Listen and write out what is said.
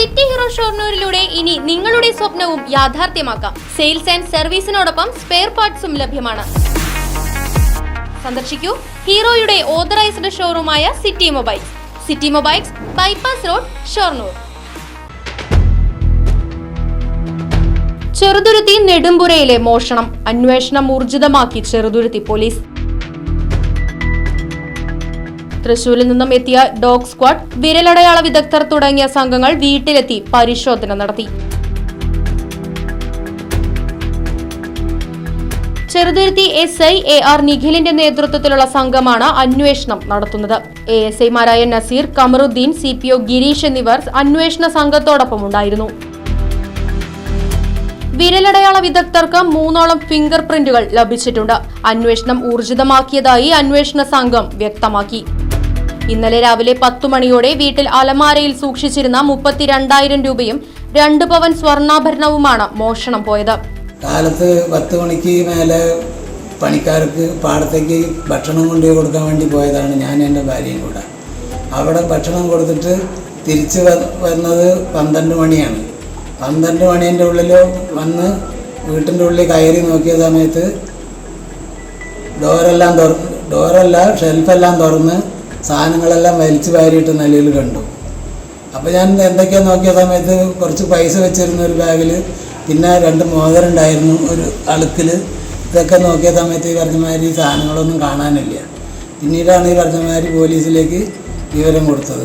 City hero ഷോർണൂരിലൂടെ ഇനി നിങ്ങളുടെ സ്വപ്നവും യാഥാർത്ഥ്യമാക്കാം. സെയിൽസ് ആൻഡ് സർവീസിനോടൊപ്പം സ്പെയർ പാർട്സും ലഭ്യമാണ്. സന്ദർശിക്കൂ ഹീറോയുടെ authorised ഷോറൂമായ city mobiles. City mobiles bypass road Shoranur. Cheruthuruthy നെടുമ്പുരയിലെ മോഷണം. അന്വേഷണം ഊർജിതമാക്കി ചെറുതുരുത്തി പോലീസ്. തൃശൂരിൽ നിന്നും എത്തിയ ഡോഗ് സ്ക്വാഡ് വിരലടയാള വിദഗ്ധർ തുടങ്ങിയ സംഘങ്ങൾ വീട്ടിലെത്തി പരിശോധന നടത്തി. Cheruthuruthy S I A R നിഖിലിന്റെ നേതൃത്വത്തിലുള്ള സംഘമാണ് അന്വേഷണം നടത്തുന്നത്. എ എസ് ഐമാരായ Naseer Kamaruddin C P O Gireesh എന്നിവർ അന്വേഷണ സംഘത്തോടൊപ്പം ഉണ്ടായിരുന്നു. വിരലടയാള വിദഗ്ധർക്ക് മൂന്നോളം ഫിംഗർ പ്രിന്റുകൾ ലഭിച്ചിട്ടുണ്ട്. അന്വേഷണം ഊർജിതമാക്കിയതായി അന്വേഷണ സംഘം വ്യക്തമാക്കി. ഇന്നലെ രാവിലെ പത്തു മണിയോടെ വീട്ടിൽ അലമാരയിൽ സൂക്ഷിച്ചിരുന്ന മുപ്പത്തിരണ്ടായിരം രൂപയും രണ്ട് പവൻ സ്വർണാഭരണവുമാണ് മോഷണം പോയത്. കാലത്ത് പത്ത് മണിക്ക് മേലെ പണിക്കാർക്ക് പാടത്തേക്ക് ഭക്ഷണം കൊണ്ടുപോയി കൊടുക്കാൻ വേണ്ടി പോയതാണ് ഞാൻ എന്റെ ഭാര്യയും കൂടെ. അവിടെ ഭക്ഷണം കൊടുത്തിട്ട് തിരിച്ച് വരുന്നത് പന്ത്രണ്ട് മണിയാണ്. പന്ത്രണ്ട് മണീന്റെ ഉള്ളിൽ വന്ന് വീട്ടിന്റെ ഉള്ളിൽ കയറി നോക്കിയ സമയത്ത് ഡോറെല്ലാം തുറന്ന് ഡോറല്ല ഷെൽഫെല്ലാം തുറന്ന് സാധനങ്ങളെല്ലാം വലിച്ചു വാരിയിട്ട് നിലയിൽ കണ്ടു. അപ്പോൾ ഞാൻ എന്തൊക്കെയാ നോക്കിയ സമയത്ത് കുറച്ച് പൈസ വെച്ചിരുന്ന ഒരു ബാഗിൽ പിന്നെ രണ്ട് മോതിരുണ്ടായിരുന്നു ഒരു അളുക്കിൽ ഇതൊക്കെ നോക്കിയ സമയത്ത് ഈ പറഞ്ഞമാതിരി സാധനങ്ങളൊന്നും കാണാനില്ല. പിന്നീടാണ് ഈ പറഞ്ഞമാതിരി പോലീസിലേക്ക് വിവരം കൊടുത്തത്.